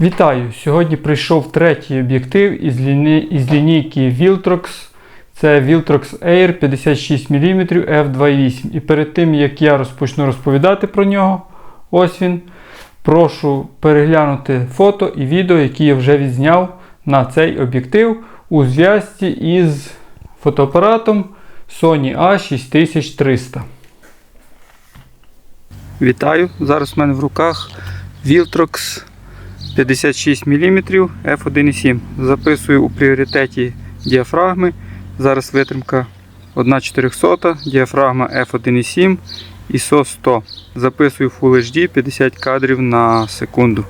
Вітаю! Сьогодні прийшов третій об'єктив із, ліни... із лінійки Viltrox. Це Viltrox Air 56 мм f2.8. І перед тим як я розпочну розповідати про нього, ось він. Прошу переглянути фото і відео, які я вже відзняв на цей об'єктив у зв'язці із фотоапаратом Sony A6300. Вітаю! Зараз в мене в руках Viltrox 56 мм F1.7. Записую у пріоритеті діафрагми. Зараз витримка 1,400, діафрагма F1.7 ISO 100. Записую Full HD 50 кадрів на секунду.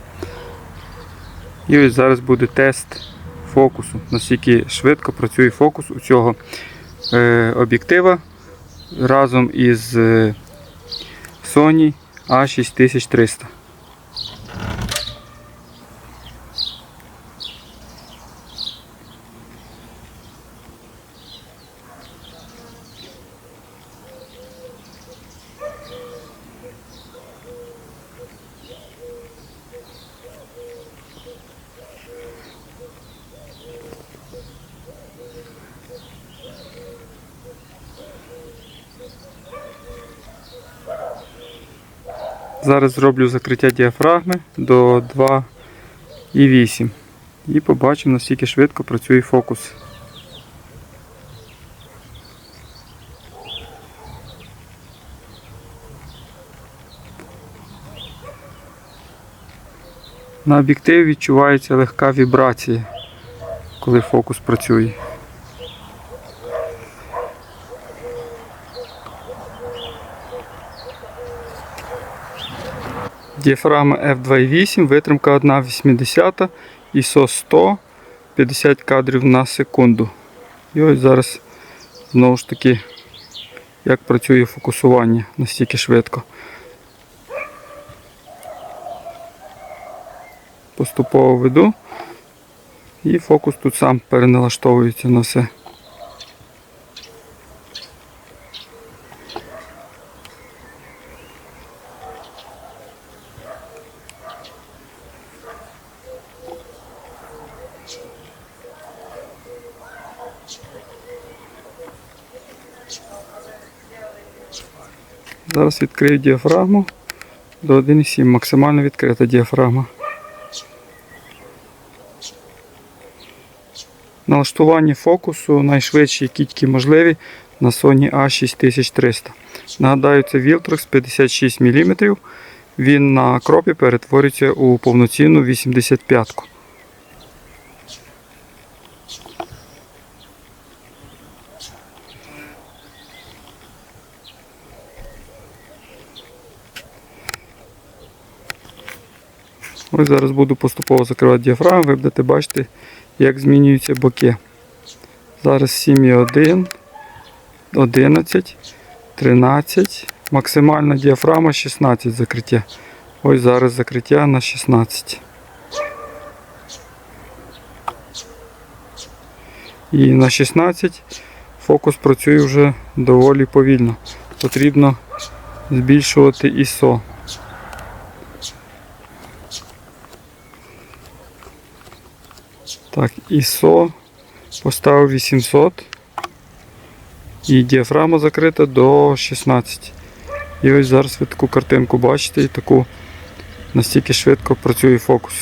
І ось зараз буде тест фокусу. Наскільки швидко працює фокус у цього е, об'єктива разом із е, Sony A6300. Зараз зроблю закриття діафрагми до 2,8 і побачимо наскільки швидко працює фокус. На об'єктиві відчувається легка вібрація, коли фокус працює. Діафрагма F2.8, витримка 1,80, ISO 100, 50 кадрів на секунду. І ось зараз знову ж таки, як працює фокусування настільки швидко. Поступово веду і фокус тут сам переналаштовується на все. Зараз відкрию діафрагму до 1,7, максимально відкрита діафрагма. Налаштування фокусу найшвидші, які тільки можливі на Sony A6300. Нагадаю, це Viltrox 56 мм. Він на кропі перетворюється у повноцінну 85-ку. Ось зараз буду поступово закривати діафрагму, ви будете бачити, як змінюються боки. Зараз 7,1, 11, 13, максимальна діафрагма 16 закриття. Ось зараз закриття на 16. І на 16 фокус працює вже доволі повільно. Потрібно збільшувати ISO. Так, ISO поставив 800 і діафрагма закрита до 16. І ось зараз ви таку картинку бачите і таку настільки швидко працює фокус.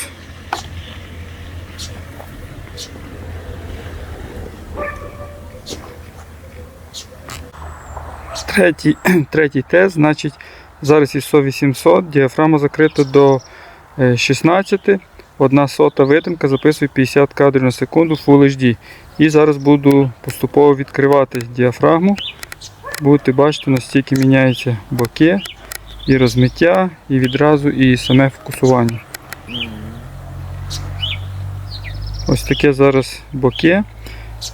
Третій, третій тест, значить, зараз ISO 800, діафрагма закрита до е, 16. Одна сота витримка записує 50 кадрів на секунду Full HD. І зараз буду поступово відкривати діафрагму. Будете бачити, настільки міняються боки, і розмиття, і відразу і саме фокусування. Ось таке зараз боки.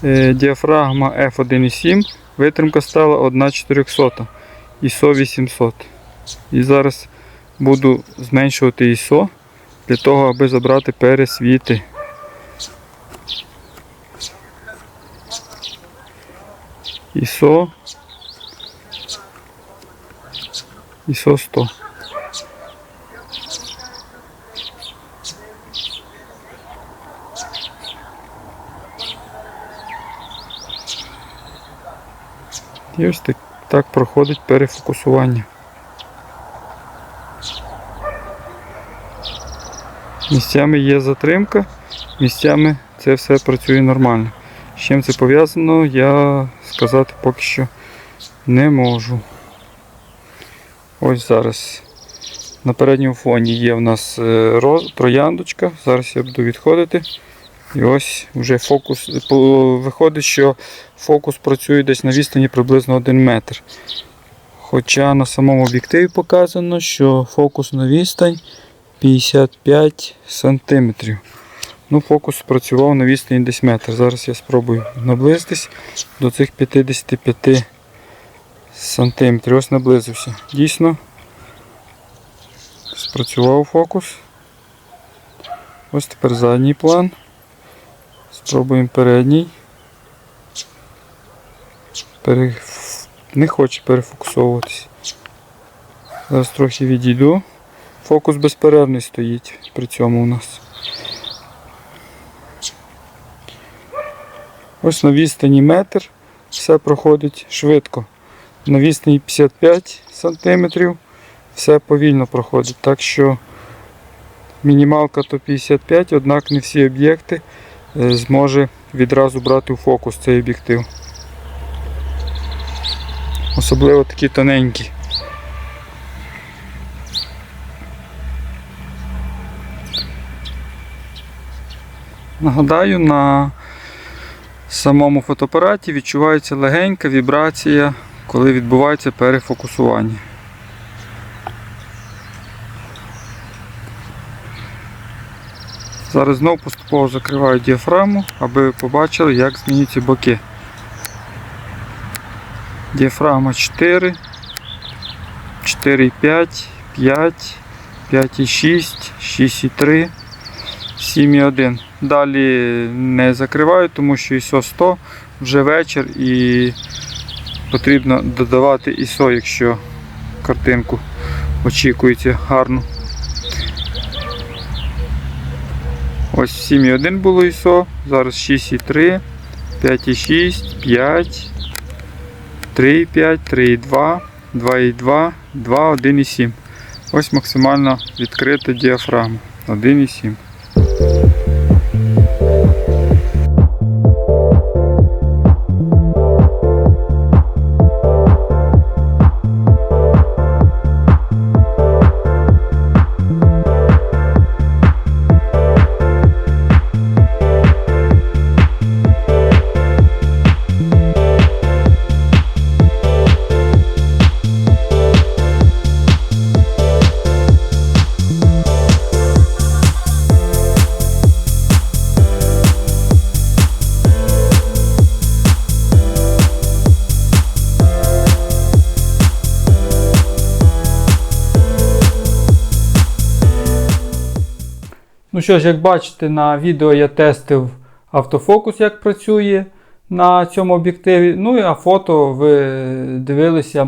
Е, Діафрагма F1.7, витримка стала 1,400 ISO 800. І зараз буду зменшувати ISO для того, аби забрати пересвіти. ІСО. ІСО 100. І ось так, так проходить перефокусування. Місцями є затримка, місцями це все працює нормально. З чим це пов'язано, я сказати поки що не можу. Ось зараз на передньому фоні є в нас е, трояндочка. Зараз я буду відходити. І ось вже фокус. Виходить, що фокус працює десь на відстані приблизно 1 метр. Хоча на самому об'єктиві показано, що фокус на відстань 55 сантиметрів. Ну, фокус працював на відстані десь метр. Зараз я спробую наблизитись до цих 55 сантиметрів. Ось наблизився. Дійсно, спрацював фокус. Ось тепер задній план. Спробуємо передній. Пере... Не хоче перефокусовуватись. Зараз трохи відійду. Фокус безперервний стоїть при цьому у нас. Ось на відстані метр все проходить швидко. На відстані 55 см все повільно проходить. Так що мінімалка то 55, однак не всі об'єкти е, зможе відразу брати у фокус цей об'єктив. Особливо такі тоненькі. Нагадаю, на самому фотоапараті відчувається легенька вібрація, коли відбувається перефокусування. Зараз знову поступово закриваю діафрагму, аби ви побачили, як змінюються боки. Діафрагма 4, 4,5, 5, 5,6, 6,3, 7,1. Далі не закриваю, тому що ISO 100 вже вечір і потрібно додавати ISO, якщо картинку очікується гарну. Ось 7,1 було ISO, зараз 6,3, 5,6, 5, 3,5, 3,2, 2,2, 2, 1,7. Ось максимально відкрита діафрагма 1,7. Що ж, як бачите, на відео я тестив автофокус, як працює на цьому об'єктиві. Ну а фото ви дивилися,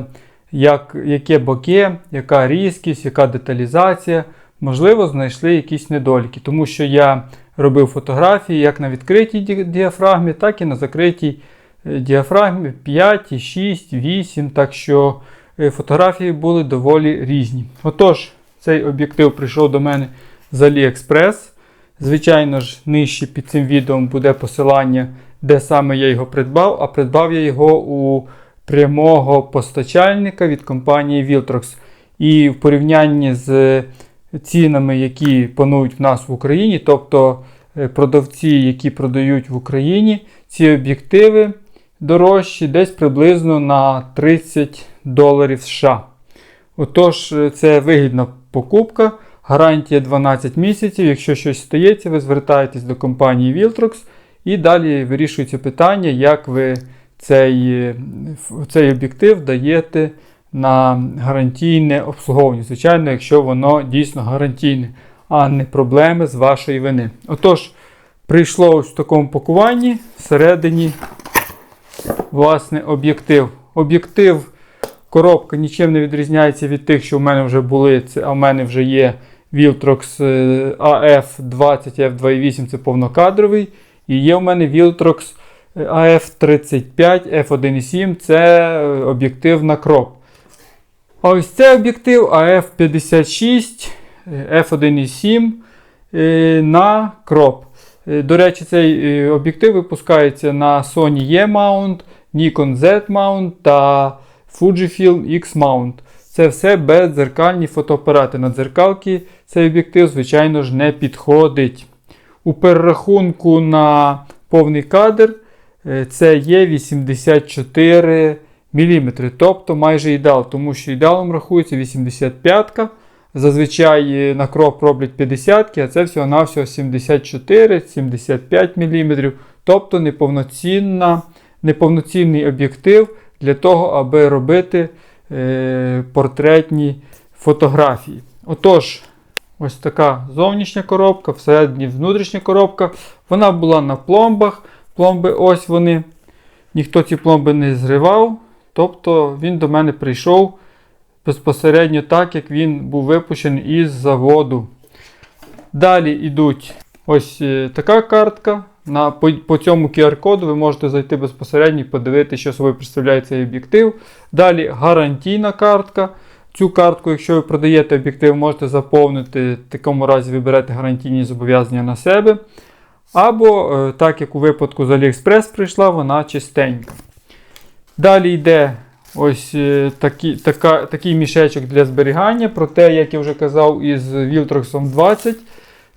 як, яке боки, яка різкість, яка деталізація. Можливо, знайшли якісь недоліки, тому що я робив фотографії як на відкритій діафрагмі, так і на закритій е, діафрагмі 5, 6, 8. Так що е, фотографії були доволі різні. Отож, цей об'єктив прийшов до мене з AliExpress. Звичайно ж, нижче під цим відео буде посилання, де саме я його придбав, а придбав я його у прямого постачальника від компанії Viltrox. І в порівнянні з цінами, які панують в нас в Україні, тобто е, продавці, які продають в Україні, ці об'єктиви дорожчі десь приблизно на 30 доларів США. Отож, е, це вигідна покупка. Гарантія 12 місяців. Якщо щось стається, ви звертаєтесь до компанії Viltrox і далі вирішується питання, як ви цей, цей об'єктив даєте на гарантійне обслуговування. Звичайно, якщо воно дійсно гарантійне, а не проблеми з вашої вини. Отож, прийшло ось в такому пакуванні всередині власне об'єктив. Об'єктив коробка нічим не відрізняється від тих, що в мене вже були, а в мене вже є Viltrox е, AF20 F2.8, це повнокадровий. І є в мене Viltrox AF35 f1.7 це е, об'єктив на кроп. А ось цей об'єктив AF56 е, f1.7 е, на кроп. Е, До речі, цей е, об'єктив випускається на Sony E-mount, Nikon Z-mount та Fujifilm X-mount. Це все бездзеркальні фотоапарати. На дзеркалки цей об'єктив, звичайно ж, не підходить. У перерахунку на повний кадр е, це є 84 мм, тобто майже ідеал, тому що ідеалом рахується 85 Зазвичай е, на кроп роблять 50 а це всього-навсього 74-75 мм, тобто неповноцінна, неповноцінний об'єктив для того, аби робити е, портретні фотографії. Отож, ось така зовнішня коробка, всередині внутрішня коробка. Вона була на пломбах. Пломби ось вони. Ніхто ці пломби не зривав. Тобто він до мене прийшов безпосередньо так, як він був випущений із заводу. Далі йдуть ось е, така картка. На, по, по цьому QR-коду ви можете зайти безпосередньо і подивитися, що собою представляє цей об'єктив. Далі гарантійна картка. Цю картку, якщо ви продаєте об'єктив, можете заповнити. В такому разі ви гарантійні зобов'язання на себе. Або, е, так як у випадку з AliExpress прийшла, вона чистенька. Далі йде ось е, такі, така, такий мішечок для зберігання. Проте, як я вже казав, із Viltrox 20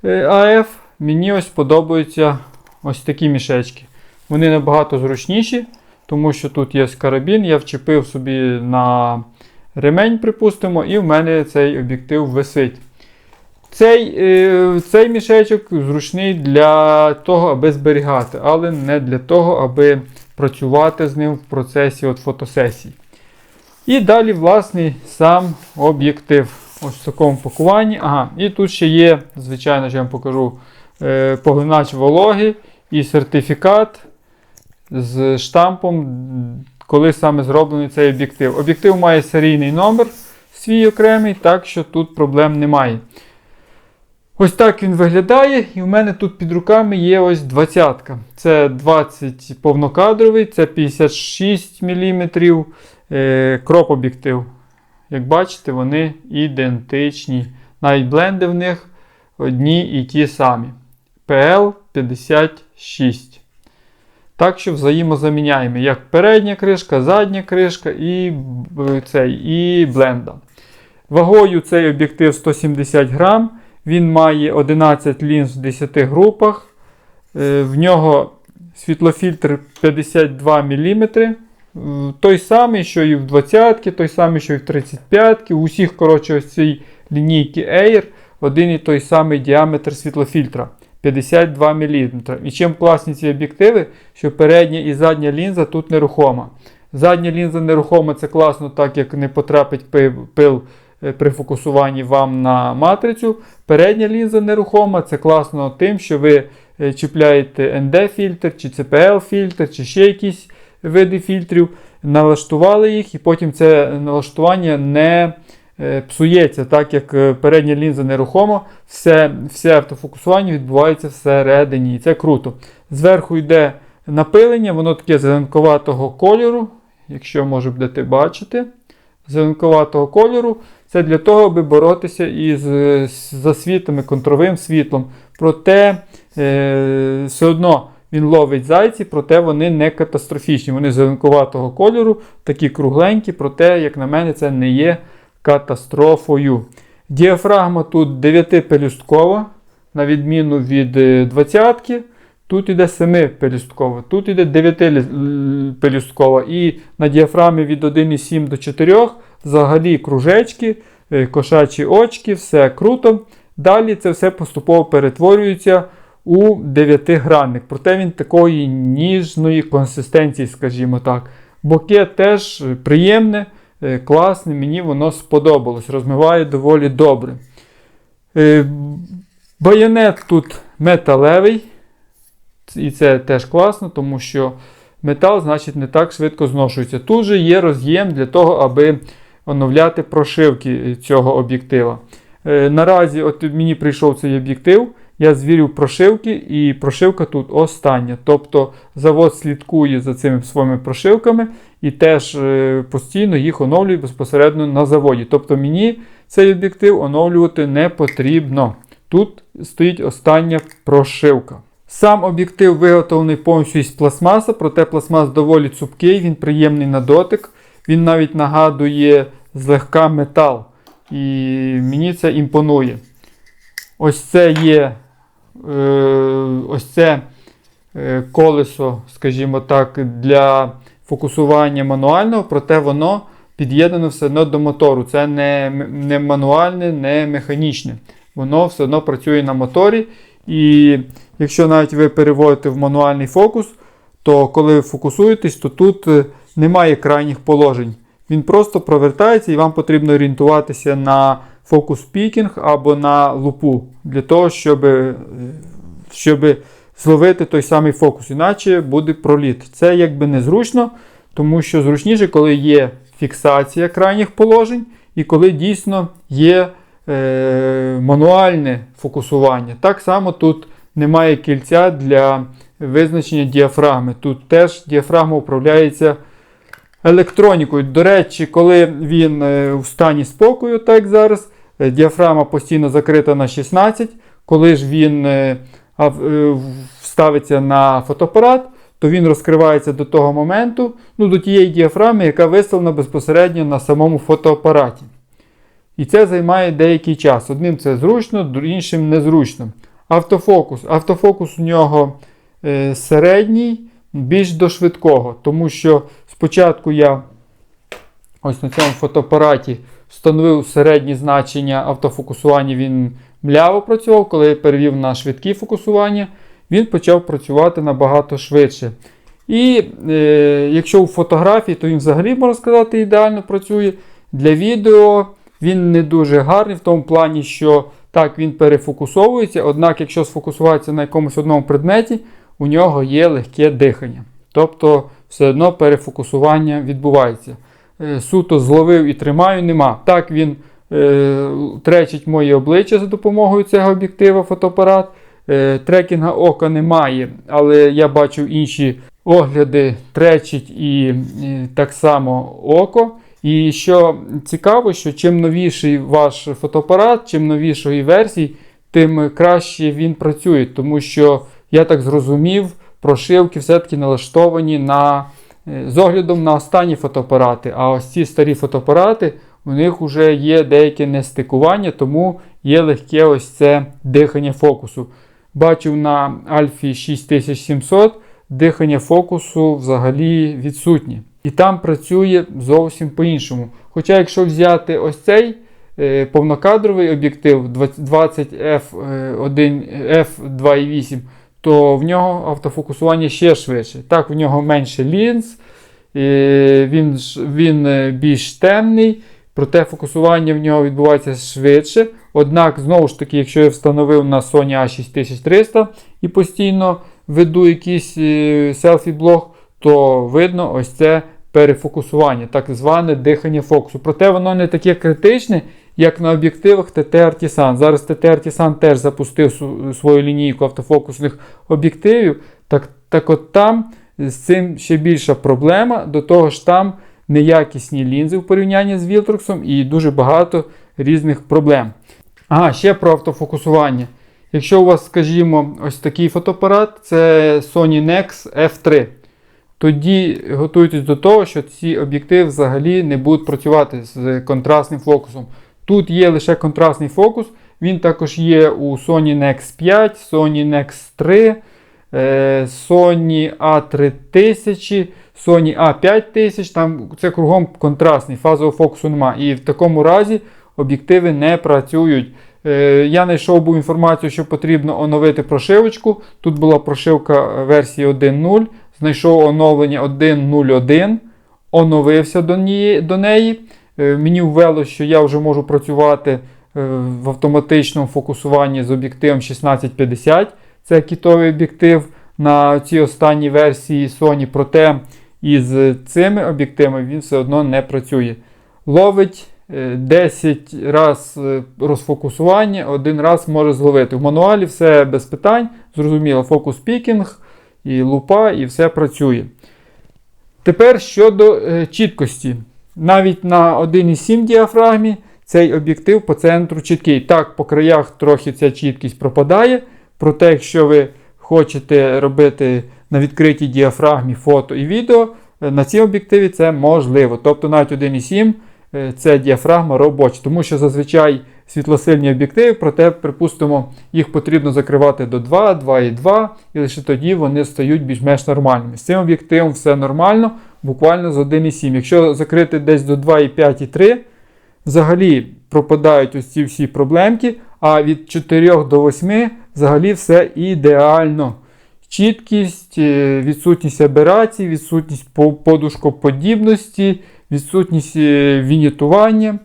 е, AF мені ось подобаються ось такі мішечки. Вони набагато зручніші, тому що тут є карабін, я вчепив собі на ремень, припустимо, і в мене цей об'єктив висить. Цей, е, цей мішечок зручний для того, аби зберігати, але не для того, аби працювати з ним в процесі от фотосесій. І далі, власний сам об'єктив. Ось в такому пакуванні. Ага, І тут ще є, звичайно, що я вам покажу е, поглинач вологи і сертифікат з штампом, коли саме зроблений цей об'єктив. Об'єктив має серійний номер свій окремий, так що тут проблем немає. Ось так він виглядає, і в мене тут під руками є ось 20. Це 20 повнокадровий, це 56 мм е, кроп об'єктив. Як бачите, вони ідентичні. Навіть бленди в них одні і ті самі. PL56. Так що взаємозаміняємо як передня кришка, задня кришка і, цей, і бленда. Вагою цей об'єктив 170 грам. Він має 11 лінз в 10 групах. Е, В нього світлофільтр 52 мм. Той самий, що і в 20 той самий, що і в 35 У усіх, коротше, ось цій лінійки Air один і той самий діаметр світлофільтра 52 мм. І чим класні ці об'єктиви, що передня і задня лінза тут нерухома. Задня лінза нерухома це класно, так як не потрапить пил е, при фокусуванні вам на матрицю. Передня лінза нерухома це класно тим, що ви е, чіпляєте ND-фільтр, чи CPL-фільтр, чи ще якісь види фільтрів, налаштували їх, і потім це налаштування не псується, так як е, передня лінза нерухома, все, все автофокусування відбувається всередині, і це круто. Зверху йде напилення, воно таке зеленковатого кольору, якщо може будете бачити, зеленковатого кольору. Це для того, аби боротися із е, засвітами, контровим світлом. Проте е, все одно він ловить зайці, проте вони не катастрофічні. Вони зеленкуватого кольору, такі кругленькі, проте, як на мене, це не є катастрофою. Діафрагма тут 9-пелюсткова, на відміну від 20-ки. Тут іде 7-пелюсткова, тут іде 9-пелюсткова. І на діафрамі від 1,7 до 4 взагалі кружечки, е, кошачі очки, все круто. Далі це все поступово перетворюється у 9-гранник. Проте він такої ніжної консистенції, скажімо так. Боке теж е, приємне, е, класне, мені воно сподобалось. Розмиває доволі добре. Е, Байонет тут металевий. І це теж класно, тому що метал, значить, не так швидко зношується. Тут же є роз'єм для того, аби оновляти прошивки цього об'єктива. Е, Наразі от мені прийшов цей об'єктив. Я звірив прошивки, і прошивка тут остання. Тобто завод слідкує за цими своїми прошивками і теж е, постійно їх оновлює безпосередньо на заводі. Тобто мені цей об'єктив оновлювати не потрібно. Тут стоїть остання прошивка. Сам об'єктив виготовлений повністю із пластмаса, проте пластмас доволі цупкий, він приємний на дотик. Він навіть нагадує злегка метал. І мені це імпонує. Ось це є ось це е, колесо, скажімо так, для фокусування мануального, проте воно під'єднано все одно до мотору. Це не, не мануальне, не механічне. Воно все одно працює на моторі. І якщо навіть ви переводите в мануальний фокус, то коли ви фокусуєтесь, то тут е, немає крайніх положень. Він просто провертається і вам потрібно орієнтуватися на фокус пікінг або на лупу для того, щоб, е, щоб зловити той самий фокус, іначе буде проліт. Це якби незручно, тому що зручніше, коли є фіксація крайніх положень і коли дійсно є е, мануальне фокусування. Так само тут немає кільця для визначення діафрагми. Тут теж діафрагма управляється електронікою. До речі, коли він е, в стані спокою, так як зараз, діафрагма постійно закрита на 16. Коли ж він е, е, вставиться на фотоапарат, то він розкривається до того моменту, ну, до тієї діафрагми, яка виставлена безпосередньо на самому фотоапараті. І це займає деякий час. Одним це зручно, іншим незручно. Автофокус. Автофокус у нього е, середній, більш до швидкого, тому що спочатку я ось на цьому фотоапараті встановив середні значення автофокусування, він мляво працював. Коли я перевів на швидкі фокусування, він почав працювати набагато швидше. І е, якщо у фотографії, то він взагалі, можна сказати, ідеально працює. Для відео він не дуже гарний в тому плані, що так, він перефокусовується, однак, якщо сфокусуватися на якомусь одному предметі, у нього є легке дихання. Тобто, все одно перефокусування відбувається. Е, Суто зловив і тримаю, нема. Так він е, тречить моє обличчя за допомогою цього об'єктива фотоапарат. Е, трекінга ока немає, але я бачу інші огляди тречить і, і так само око. І що цікаво, що чим новіший ваш фотоапарат, чим новішої версії, тим краще він працює. Тому що я так зрозумів, прошивки все-таки налаштовані на, е, з оглядом на останні фотоапарати. А ось ці старі фотоапарати, у них вже є деяке нестикування, тому є легке ось це дихання фокусу. Бачив на Альфі 6700 дихання фокусу взагалі відсутнє. І там працює зовсім по-іншому. Хоча, якщо взяти ось цей е, повнокадровий об'єктив 20 F1 F2.8, то в нього автофокусування ще швидше. Так, в нього менше лінз, він, він е, більш темний, проте фокусування в нього відбувається швидше. Однак, знову ж таки, якщо я встановив на Sony A6300 і постійно веду якийсь е, селфі-блог, то видно ось це перефокусування, так зване дихання фокусу. Проте воно не таке критичне, як на об'єктивах TT Artisan. Зараз TT Artisan теж запустив свою лінійку автофокусних об'єктивів. Так, так от там з цим ще більша проблема. До того ж, там неякісні лінзи в порівнянні з Viltrox і дуже багато різних проблем. Ага, ще про автофокусування. Якщо у вас, скажімо, ось такий фотоапарат, це Sony Nex F3. Тоді готуйтесь до того, що ці об'єктиви взагалі не будуть працювати з контрастним фокусом. Тут є лише контрастний фокус, він також є у Sony Nex 5, Sony Nex 3, е, Sony A3000, Sony A5000. Там це кругом контрастний, фазового фокусу немає. І в такому разі об'єктиви не працюють. Е, Я знайшов був інформацію, що потрібно оновити прошивочку. Тут була прошивка версії 1.0. Знайшов оновлення 1.01, оновився до неї. Е, Мені ввело, що я вже можу працювати е, в автоматичному фокусуванні з об'єктивом 1650. Це кітовий об'єктив на цій останній версії Sony. Проте із цими об'єктивами він все одно не працює. Ловить е, 10 раз е, розфокусування, один раз може зловити. В мануалі все без питань, зрозуміло, фокус пікінг і лупа, і все працює. Тепер щодо чіткості. Навіть на 1,7 діафрагмі цей об'єктив по центру чіткий. Так, по краях трохи ця чіткість пропадає. Проте, якщо ви хочете робити на відкритій діафрагмі фото і відео, е, на цій об'єктиві це можливо. Тобто навіть 1,7 е, це діафрагма робоча, тому що зазвичай світлосильні об'єктиви, проте, припустимо, їх потрібно закривати до 2, 2,2, і лише тоді вони стають більш-менш нормальними. З цим об'єктивом все нормально, буквально з 1,7. Якщо закрити десь до 2,5 і 3, взагалі пропадають ось ці всі проблемки, а від 4 до 8 взагалі все ідеально. Чіткість, е, відсутність аберацій, відсутність подушкоподібності, відсутність е, вінітування.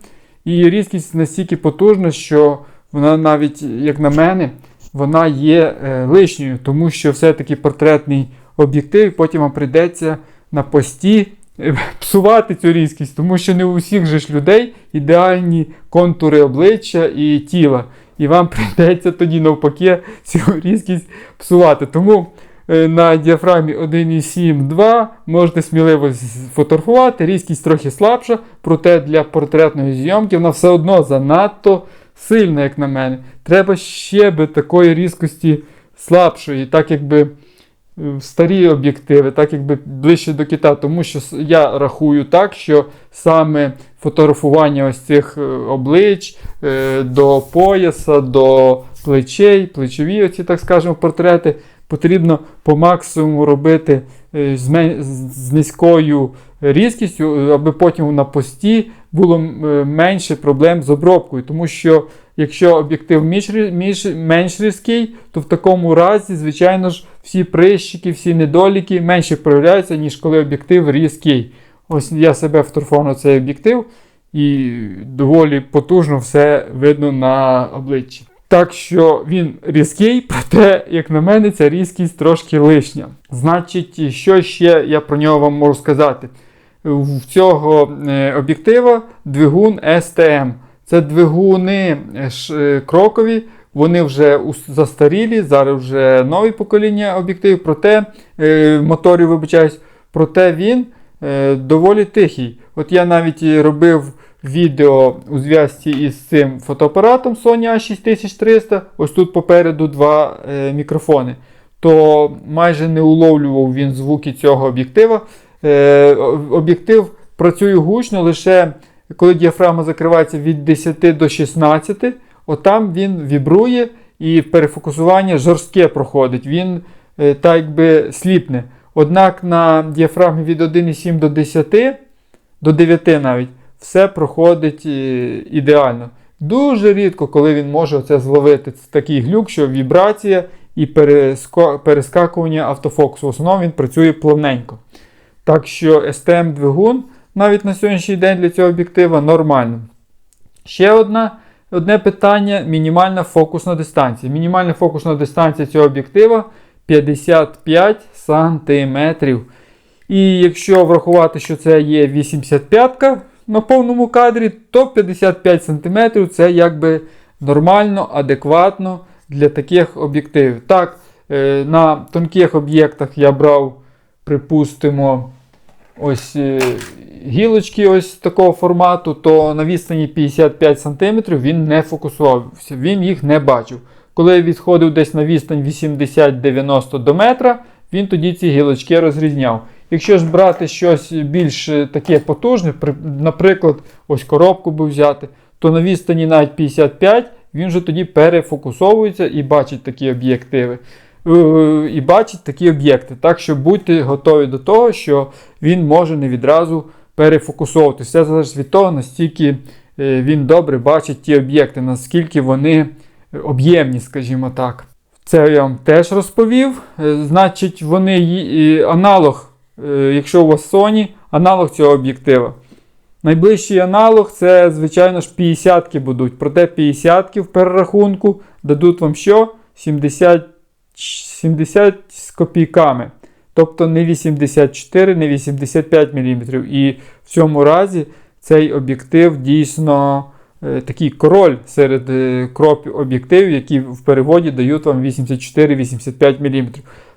І різкість настільки потужна, що вона навіть, як на мене, вона є е, лишньою, тому що все-таки портретний об'єктив, потім вам прийдеться на пості е, псувати цю різкість, тому що не у всіх же ж людей ідеальні контури обличчя і тіла. І вам прийдеться тоді навпаки цю різкість псувати. Тому е, на діафрагмі 1,7-2 можете сміливо з- фотографувати, різкість трохи слабша, проте для портретної зйомки вона все одно занадто сильна, як на мене. Треба ще би такої різкості слабшої, так якби старі об'єктиви, так якби ближче до кита, тому що я рахую так, що саме фотографування ось цих е, облич е, до пояса, до плечей, плечові, оці, так скажемо, портрети, потрібно по максимуму робити е, з, низькою різкістю, аби потім на пості було менше проблем з обробкою. Тому що якщо об'єктив менш різкий, то в такому разі, звичайно ж, всі прищики, всі недоліки менше проявляються, ніж коли об'єктив різкий. Ось я себе вторфував на цей об'єктив, і доволі потужно все видно на обличчі. Так що він різкий, проте, як на мене, ця різкість трошки лишня. Значить, що ще я про нього вам можу сказати? В цього е, об'єктива двигун STM. Це двигуни е, е, крокові, вони вже застарілі, зараз вже нове покоління об'єктивів, проте е, моторів, вибачаюсь, проте він доволі тихий. От я навіть робив відео у зв'язці із цим фотоапаратом Sony A6300. Ось тут попереду два мікрофони. То майже не уловлював він звуки цього об'єктива. Об'єктив працює гучно лише коли діафрагма закривається від 10 до 16, отам він вібрує і перефокусування жорстке проходить. Він е, так якби сліпне. Однак на діафрагмі від 1,7 до 10, до 9 навіть, все проходить е, ідеально. Дуже рідко, коли він може оце зловити Це такий глюк, що вібрація і перескакування автофокусу. В основному він працює плавненько. Так що STM-двигун навіть на сьогоднішній день для цього об'єктива нормально. Ще одна, одне питання: мінімальна фокусна дистанція. Мінімальна фокусна дистанція цього об'єктива 55 см. І якщо врахувати, що це є 85 на повному кадрі, то 55 см це якби нормально, адекватно для таких об'єктивів. Так, е, на тонких об'єктах я брав, припустимо, ось е, гілочки ось такого формату, то на відстані 55 см він не фокусувався, він їх не бачив. Коли відходив десь на відстань 80-90 до метра, він тоді ці гілочки розрізняв. Якщо ж брати щось більш е, таке потужне, наприклад, ось коробку би взяти, то на відстані навіть 55 він вже тоді перефокусовується і бачить такі об'єктиви. Е, І бачить такі об'єкти. Так що будьте готові до того, що він може не відразу перефокусовувати. Все залежить від того, настільки е, він добре бачить ті об'єкти, наскільки вони е, об'ємні, скажімо так. Це я вам теж розповів. Значить, вони аналог, якщо у вас Sony, аналог цього об'єктива. Найближчий аналог це, звичайно ж, 50-ки будуть. Проте 50-ки в перерахунку дадуть вам що? 70, 70 з копійками. Тобто не 84, не 85 мм. І в цьому разі цей об'єктив дійсно е, такий король серед е, кропів об'єктивів, які в переводі дають вам 84-85 мм.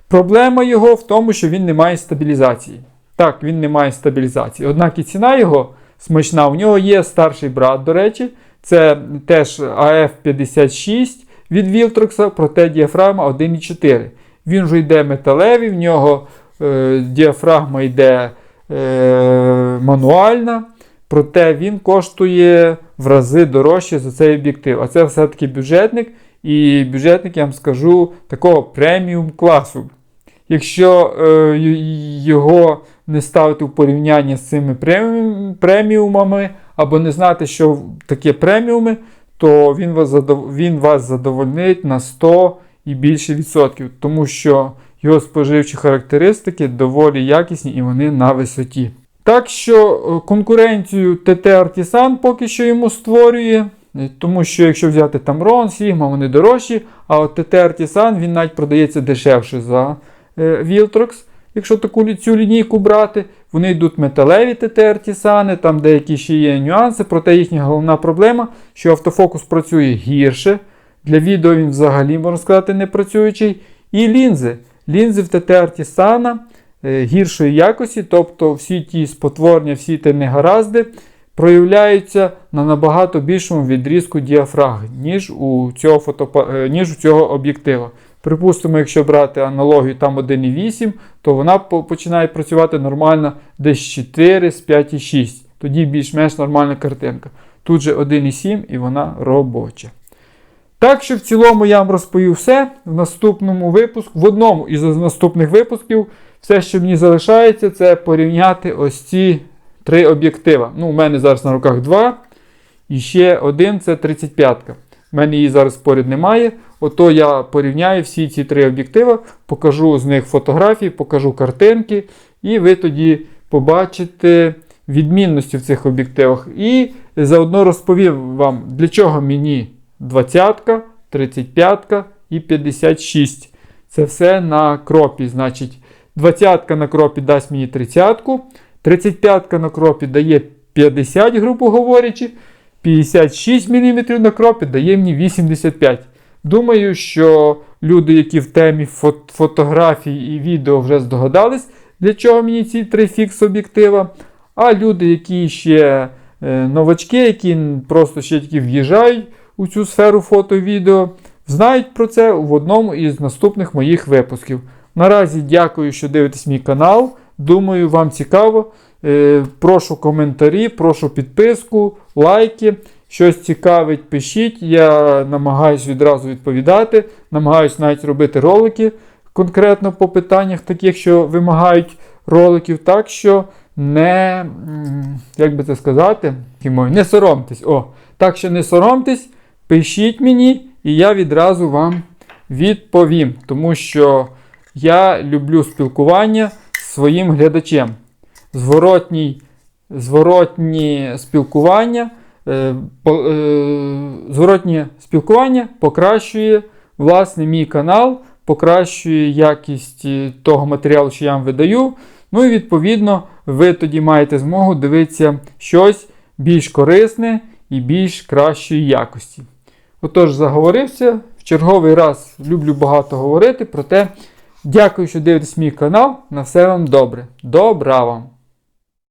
Проблема його в тому, що він не має стабілізації. Так, він не має стабілізації. Однак і ціна його смачна. У нього є старший брат, до речі, це теж AF56 від Viltrox, проте діафрагма 1,4. Він вже йде металевий, в нього е, діафрагма йде е, мануальна, проте він коштує в рази дорожче за цей об'єктив. А це все-таки бюджетник, і бюджетник, я вам скажу, такого преміум класу. Якщо е, його не ставити в порівняння з цими преміумами, або не знати, що таке преміуми, то він вас, задов... він вас задовольнить на 100 і більше відсотків, тому що його споживчі характеристики доволі якісні і вони на висоті. Так що е, конкуренцію TT Artisan поки що йому створює, е, тому що якщо взяти там Ron, Sigma, вони дорожчі, а от TT Artisan він навіть продається дешевше за е, Viltrox. Якщо таку цю лінійку брати, вони йдуть металеві TT Artisan, там деякі ще є нюанси, проте їхня головна проблема, що автофокус працює гірше. Для відео він взагалі, можна сказати, не працюючий. І лінзи. Лінзи в ТТ Artisan е, гіршої якості, тобто всі ті спотворення, всі ті негаразди проявляються на набагато більшому відрізку діафрагми, ніж у цього, фотопа... е, ніж у цього об'єктива. Припустимо, якщо брати аналогію там 1,8, то вона починає працювати нормально десь 4 з 5,6. Тоді більш-менш нормальна картинка. Тут же 1,7 і вона робоча. Так що в цілому я вам розповів все. В наступному випуску, в одному із наступних випусків, все, що мені залишається, це порівняти ось ці три об'єктива. Ну, у мене зараз на руках два. І ще один це 35-ка. У мене її зараз поряд немає. Ото я порівняю всі ці три об'єктива, покажу з них фотографії, покажу картинки, і ви тоді побачите відмінності в цих об'єктивах. І заодно розповім вам, для чого мені 20-ка, 35-ка і 56. Це все на кропі. Значить, 20-ка на кропі дасть мені 30-ку, 35-ка на кропі дає 50, грубо говорячи, 56 мм на кропі дає мені 85. Думаю, що люди, які в темі фот- фотографій і відео вже здогадались, для чого мені ці три фікс об'єктива. А люди, які ще е, новачки, які просто ще тільки в'їжджають у цю сферу фото і відео, знають про це в одному із наступних моїх випусків. Наразі дякую, що дивитесь мій канал. Думаю, вам цікаво. Е, Прошу коментарі, прошу підписку, лайки. Щось цікавить, пишіть. Я намагаюсь відразу відповідати, намагаюсь навіть робити ролики конкретно по питаннях, таких, що вимагають роликів. Так що не, як би це сказати, не соромтесь. О, так що не соромтесь, пишіть мені, і я відразу вам відповім. Тому що я люблю спілкування з своїм глядачем. Зворотній, зворотні спілкування. Е, е, Зворотнє спілкування покращує власне мій канал, покращує якість е, того матеріалу, що я вам видаю. Ну і відповідно ви тоді маєте змогу дивитися щось більш корисне і більш кращої якості. Отож, заговорився. В черговий раз люблю багато говорити, проте дякую, що дивитесь мій канал. На все вам добре. Добра вам!